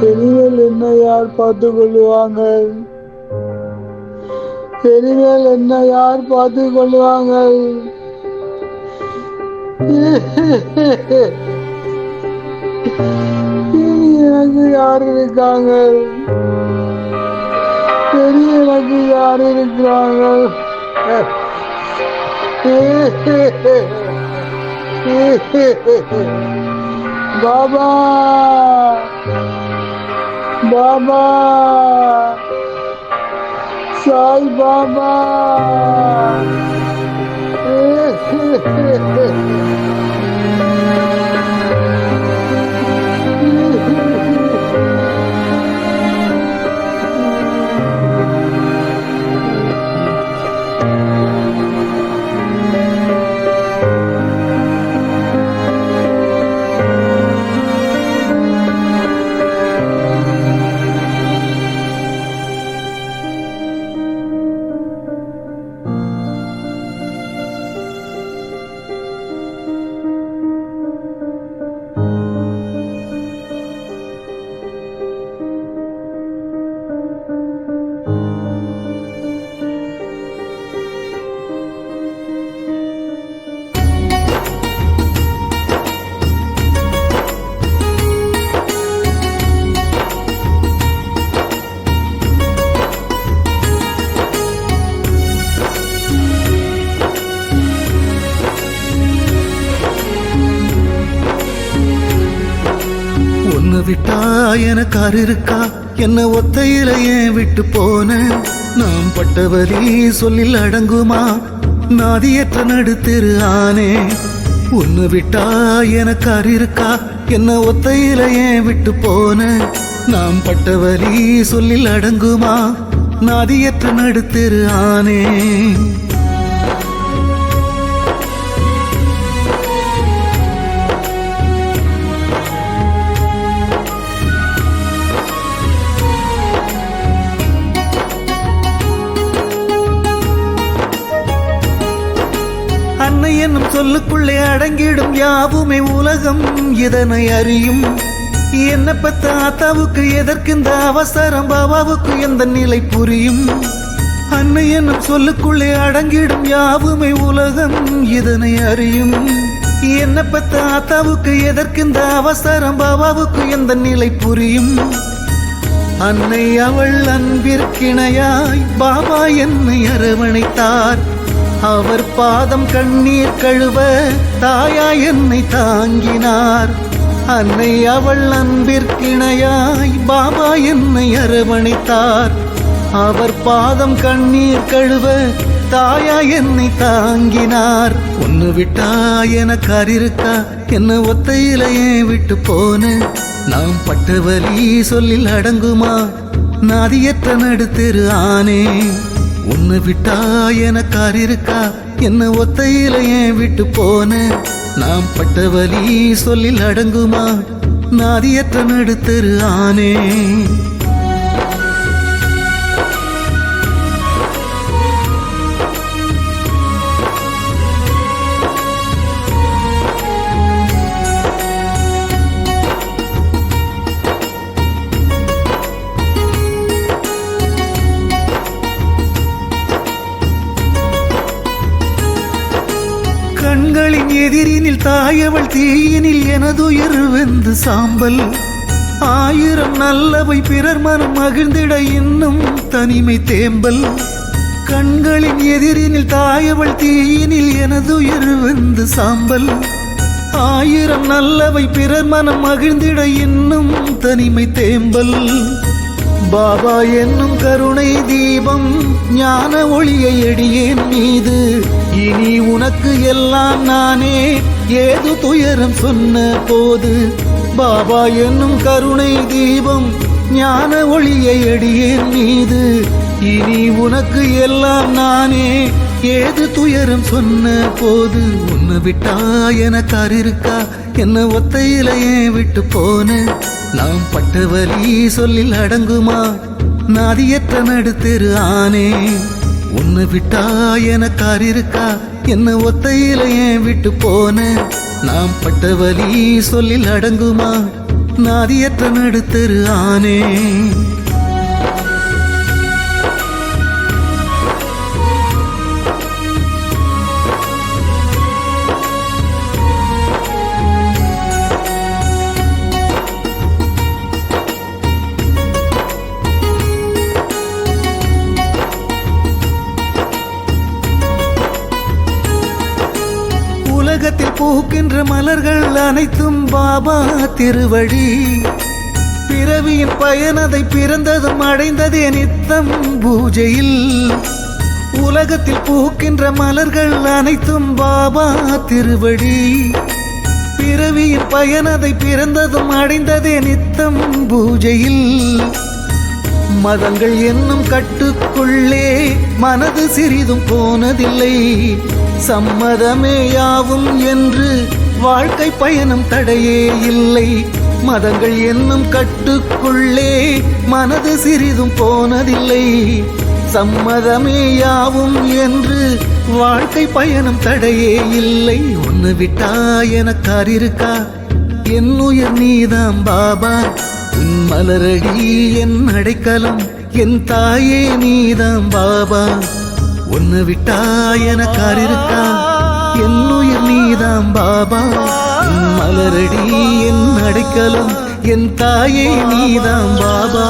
இனிமேல் என்ன யார் பார்த்துக் கொள்ளுவாங்க இனிமேல் என்ன யார் பார்த்து கொள்ளுவாங்க எனக்கு யார் இருக்காங்க? பெரிய எனக்கு யார் இருக்கிறாங்க பாபா! பாபா! சாய் பாபா! Mm-hmm. விட்டா எனக்கு அரு இருக்கா என்ன ஒத்தையில ஏன் விட்டு போன? நாம் பட்டவரி சொல்லில் அடங்குமா? நாதியற்ற நடுத்திரு ஆனே. உன்னை விட்டா எனக்கு அரு இருக்கா என்ன ஒத்தையில ஏன் விட்டு போன? நாம் பட்டவலி சொல்லில் அடங்குமா? நாதியற்ற நடுத்திரு ஆனே. சொல்லுக்குள்ளே அடங்கிடும் யாவுமே உலகம் இதனை அறியும். என்ன பத்த ஆத்தாவுக்கு எதற்கு இந்த அவசரம்? பாபாவுக்கு எந்த நிலை புரியும். அன்னை என்னும் சொல்லுக்குள்ளே அடங்கிடும் யாவுமே உலகம் இதனை அறியும். என்ன பத்த ஆத்தாவுக்கு எதற்கு இந்த அவசரம்? பாபாவுக்கு எந்த நிலை புரியும். அன்னை அவள் அன்பிற்கிணையாய் பாபா என்னை அரவணைத்தார். அவர் பாதம் கண்ணீர் கழுவ தாயா என்னை தாங்கினார். அன்னை அவள் அன்பிற்கிணையாய் பாபா என்னை அரவணைத்தார். அவர் பாதம் கண்ணீர் கழுவ தாயா என்னை தாங்கினார். ஒன்னு விட்டா எனக்கு அறிருக்கா என்ன ஒத்தையிலையே விட்டு போன? நாம் பட்ட வலி சொல்லில் அடங்குமா? நாதியற்ற நடுத்தெரு ஆனே. உன்னை விட்டா எனக்கு அறிருக்கா என்ன ஒத்தையில ஏன் விட்டு போன? நாம் பட்ட வலி சொல்லில் அடங்குமா? நாதியற்ற நடுத்தரு ஆனே. எதிரினில் தாயவள் தீயினில் எனதுயிர் வெந்து சாம்பல். ஆயிரம் நல்லவை பிறர் மனம் மகிழ்ந்திட இன்னும் தனிமை தேம்பல். கண்களின் எதிரினில் தாயவள் தீயினில் எனதுயிர் வெந்து சாம்பல். ஆயிரம் நல்லவை பிறர் மனம் மகிழ்ந்திட இன்னும் தனிமை தேம்பல். பாபா என்னும் கருணை தீபம் ஞான ஒளியை எடியேன் மீது. இனி உனக்கு எல்லாம் நானே ஏது துயரம் சொன்ன போது. பாபா என்னும் கருணை தீபம் ஞான ஒளியை எடியேன் மீது. இனி உனக்கு எல்லாம் நானே ஏது துயரம் சொன்ன போது. உன்னை விட்டா எனக்கு அரு இருக்கா என்ன ஒத்தையில ஏன் விட்டு போன? நாம் பட்ட வலி சொல்லில் அடங்குமா? நாதியற்ற நடுத்தெரு ஆனே. உன்னை விட்டா எனக்கு அரு இருக்கா என்ன ஒத்தையில ஏன் விட்டு போன? நாம் பட்ட வலி சொல்லில் அடங்குமா? நாதியற்ற நடுத்தெரு ஆனே. பூக்கின்ற மலர்கள் அனைத்தும் பாபா திருவடி. பிறவியின் பயனதை பிறந்ததும் அடைந்ததே நித்தம் பூஜையில். உலகத்தில் பூக்கின்ற மலர்கள் அனைத்தும் பாபா திருவழி பிறவியின் பயனதை பிறந்ததும் அடைந்ததே நித்தம் பூஜையில். மதங்கள் என்னும் கட்டுக்குள்ளே மனது சிறிதும் போனதில்லை. சம்மதமே யாவும் என்று வாழ்க்கை பயணம் தடையே இல்லை. மதங்கள் என்னும் கட்டுக்குள்ளே மனது சிறிதும் போனதில்லை. சம்மதமே யாவும் என்று வாழ்க்கை பயணம் தடையே இல்லை. ஒன்று விட்டா எனக்கார் இருக்கா? என் உயர் நீதாம் பாபா. உன் மலரடி என் அடைக்கலம். என் தாயே நீதாம் பாபா. ஒன்று விட்டா எனக்கார் இருக்கா? பாபா. மலரடி என் அடைக்கலம் என் தாயே நீதான் பாபா.